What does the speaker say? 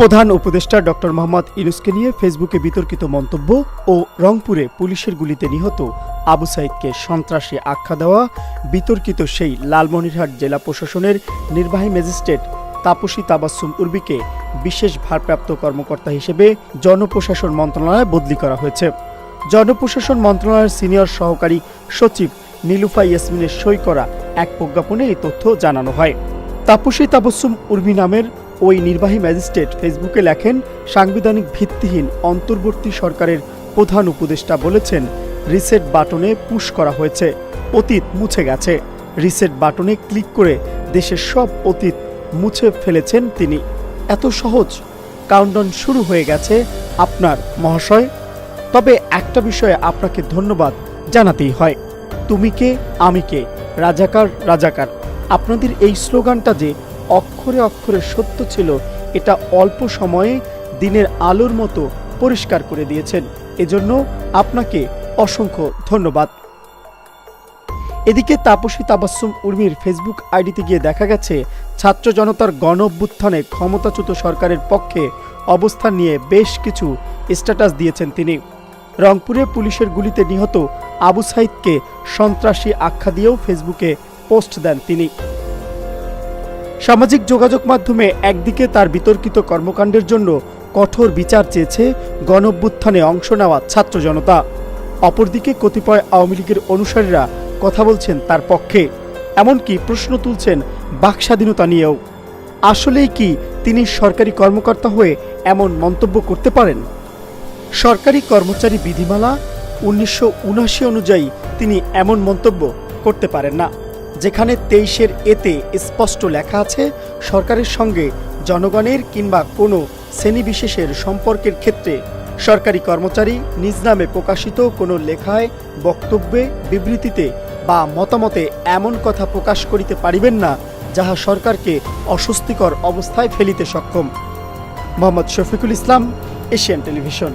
প্রধান উপদেষ্টা ডক্টর মোহাম্মদ ইনুসকে নিয়ে ফেসবুকে বিতর্কিত মন্তব্য ও রংপুরে পুলিশের গুলিতে নিহত আবু সাইদকে সন্ত্রাসী আখ্যা দেওয়া, বিতর্কিত সেই লালমনিরহাট জেলা প্রশাসনের নির্বাহী ম্যাজিস্ট্রেট তাপসী তাবাসুম উর্বিকে বিশেষ ভারপ্রাপ্ত কর্মকর্তা হিসেবে জনপ্রশাসন মন্ত্রণালয়ে বদলি করা হয়েছে। জনপ্রশাসন মন্ত্রণালয়ের সিনিয়র সহকারী সচিব নীলুফা ইয়াসমিনের সই করা এক প্রজ্ঞাপনে এই তথ্য জানানো হয়। তাপসী তাবসুম উর্মি নামের ওই নির্বাহী ম্যাজিস্ট্রেট ফেসবুকে লেখেন, সাংবিধানিক ভিত্তিহীন অন্তর্বর্তী সরকারের প্রধান উপদেষ্টা বলেছেন, রিসেট বাটনে পুশ করা হয়েছে, অতীত মুছে গেছে। রিসেট বাটনে ক্লিক করে দেশের সব অতীত মুছে ফেলেছেন তিনি। এত সহজ কাউন্টডাউন শুরু হয়ে গেছে আপনার মহাশয়। তবে একটা বিষয়ে আপনাকে ধন্যবাদ জানাতেই হয়, তুমি কে, আমি কে? রাজাকার রাজাকার। আপনাদের এই স্লোগানটা যে অক্ষরে অক্ষরে সত্য ছিল। এটা অল্প সময়ে দিনের আলোর মতো পরিষ্কার করে দিয়েছেন। এজন্য আপনাকে অসংখ্য ধন্যবাদ। এদিকে তাপসী তাবাসুম উর্মির ফেসবুক আইডিতে গিয়ে দেখা গেছে, ছাত্র জনতার গণ অভ্যুত্থানে ক্ষমতাচ্যুত সরকারের পক্ষে অবস্থান নিয়ে বেশ কিছু স্ট্যাটাস দিয়েছেন তিনি। রংপুরে পুলিশের গুলিতে নিহত আবু সাইদকে সন্ত্রাসী আখ্যা দিয়েও ফেসবুকে পোস্ট দেন তিনি। সামাজিক যোগাযোগ মাধ্যমে একদিকে তার বিতর্কিত কর্মকাণ্ডের জন্য কঠোর বিচার চেয়েছে গণঅভ্যুত্থানে অংশ নেওয়া ছাত্র জনতা। অপরদিকে কতিপয় আওয়ামী লীগের অনুসারীরা কথা বলছেন তার পক্ষে। এমনকি প্রশ্ন তুলছেন বাক স্বাধীনতা নিয়েও। আসলেই কি তিনি সরকারি কর্মকর্তা হয়ে এমন মন্তব্য করতে পারেন? সরকারি কর্মচারী বিধিমালা উনিশশো অনুযায়ী তিনি এমন মন্তব্য করতে পারেন না। যেখানে তেইশের এতে স্পষ্ট লেখা আছে, সরকারের সঙ্গে জনগণের কিংবা কোনো শ্রেণীবিশেষের সম্পর্কের ক্ষেত্রে। সরকারি কর্মচারী নিজ নামে প্রকাশিত কোনো লেখায়, বক্তব্যে, বিবৃতিতে বা মতামতে এমন কথা প্রকাশ করিতে পারিবেন না, যাহা সরকারকে অস্বস্তিকর অবস্থায় ফেলিতে সক্ষম। Mohammad Shafiqul Islam, Asian Television.